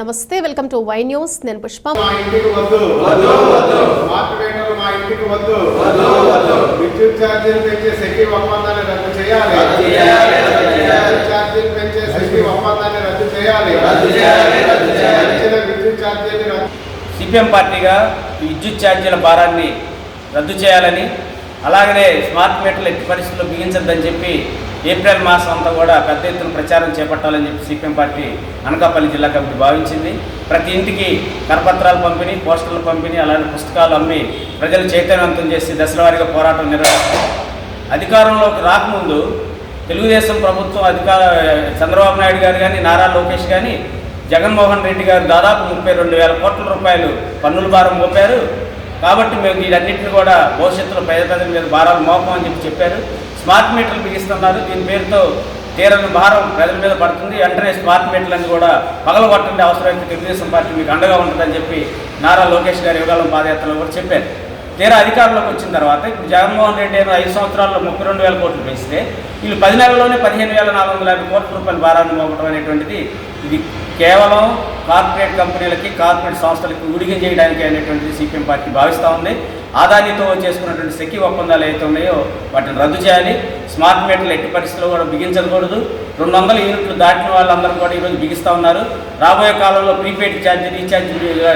నమస్తే welcome to Y news. నేను పుష్ప. మా ఇంటికి వద్దు. స్మార్ట్ మీటర్లు మా ఇంటికి వద్దు. విద్యుత్ ఛార్జీలు పెంచే శక్తి ఒప్పందాన్ని రద్దు చేయాలి. విద్యుత్ ఛార్జీలు పెంచే శక్తి ఒప్పందాన్ని రద్దు చేయాలి. పెంచిన విద్యుత్ ఛార్జీలు రద్దు సిపిఎం పార్టీగా విద్యుత్ ఛార్జీల భారాన్ని రద్దు చేయాలని అలాగనే స్మార్ట్ మీటర్లు ఎట్టి పరిస్థితుల్లో బిగించద్దని చెప్పి ఏప్రిల్ మాసం అంతా కూడా పెద్ద ఎత్తున ప్రచారం చేపట్టాలని చెప్పి సిపిఎం పార్టీ అనకాపల్లి జిల్లా కమిటీ భావించింది. ప్రతి ఇంటికి కరపత్రాలు పంపిణీ పోస్టర్లు పంపిణీ అలాంటి పుస్తకాలు అమ్మి ప్రజలు చైతన్యవంతం చేసి దశలవారీగా పోరాటం నిర్వహిస్తారు అధికారంలోకి రాకముందు తెలుగుదేశం ప్రభుత్వం అధికార చంద్రబాబు నాయుడు గారు కానీ నారా లోకేష్ కానీ జగన్మోహన్ రెడ్డి గారు దాదాపు ముప్పై రెండు వేల కోట్ల రూపాయలు పన్నుల భారం మోపారు. కాబట్టి మేము వీటన్నిటిని కూడా భవిష్యత్తులో పేద ప్రజల మీద భారాలు మోపం అని చెప్పి చెప్పారు. స్మార్ట్ మీటర్లు బిగిస్తున్నారు. దీని పేరుతో తీరని భారం ప్రజల మీద పడుతుంది. వెంటనే స్మార్ట్ మీటర్లను కూడా పగలగొట్టండి. అవసరమైతే తెలుగుదేశం పార్టీ మీకు అండగా ఉంటుందని చెప్పి నారా లోకేష్ గారు యుగాలం పాదయాత్రలో కూడా చెప్పారు. తీరా అధికారంలోకి వచ్చిన తర్వాత ఇప్పుడు జగన్మోహన్ రెడ్డి ఏమో ఐదు సంవత్సరాల్లో ముప్పై రెండు వేల కోట్లు పెంచితే వీళ్ళు పది నెలల్లోనే పదిహేను వేల నాలుగు వందల యాభై కోట్ల రూపాయల భారాన్ని మోపడం అనేటువంటిది ఇది కేవలం కార్పొరేట్ కంపెనీలకి కార్పొరేట్ సంస్థలకి ఉడిగం చేయడానికి అనేటువంటిది సిపిఎం పార్టీ భావిస్తూ ఉంది. ఆదానితో చేసుకున్నటువంటి శక్తి ఒప్పందాలు ఏవైతే ఉన్నాయో వాటిని రద్దు చేయాలి. స్మార్ట్ మీటర్లు ఎట్టి పరిస్థితుల్లో కూడా బిగించకూడదు. రెండు వందల యూనిట్లు దాటిన వాళ్ళందరూ కూడా ఈరోజు బిగిస్తూ ఉన్నారు. రాబోయే కాలంలో ప్రీపెయిడ్ ఛార్జ్ రీఛార్జ్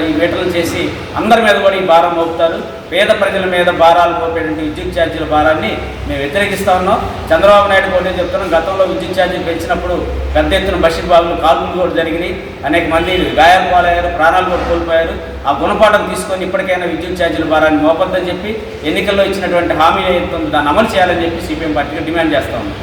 ఈ మీటర్లు చేసి అందరి మీద కూడా ఈ భారం మోపుతారు. పేద ప్రజల మీద భారాలు మోపేటువంటి విద్యుత్ ఛార్జీల భారాన్ని మేము వ్యతిరేకిస్తా ఉన్నాం. చంద్రబాబు నాయుడు కూడా చెప్తున్నాం గతంలో విద్యుత్ ఛార్జీలు పెంచినప్పుడు పెద్ద ఎత్తున బషీర్ బాబులు కాల్పులు కూడా జరిగినాయి. అనేక మంది గాయాలు పాలయ్యారు ప్రాణాలు కూడా కోల్పోయారు. ఆ గుణపాఠం తీసుకొని ఇప్పటికైనా విద్యుత్ ఛార్జీల భారాన్ని మోపొద్దని చెప్పి ఎన్నికల్లో ఇచ్చినటువంటి హామీ ఏదైతే దాన్ని అమలు చేయాలని చెప్పి సిపిఎం పార్టీగా డిమాండ్ చేస్తూ ఉన్నాం.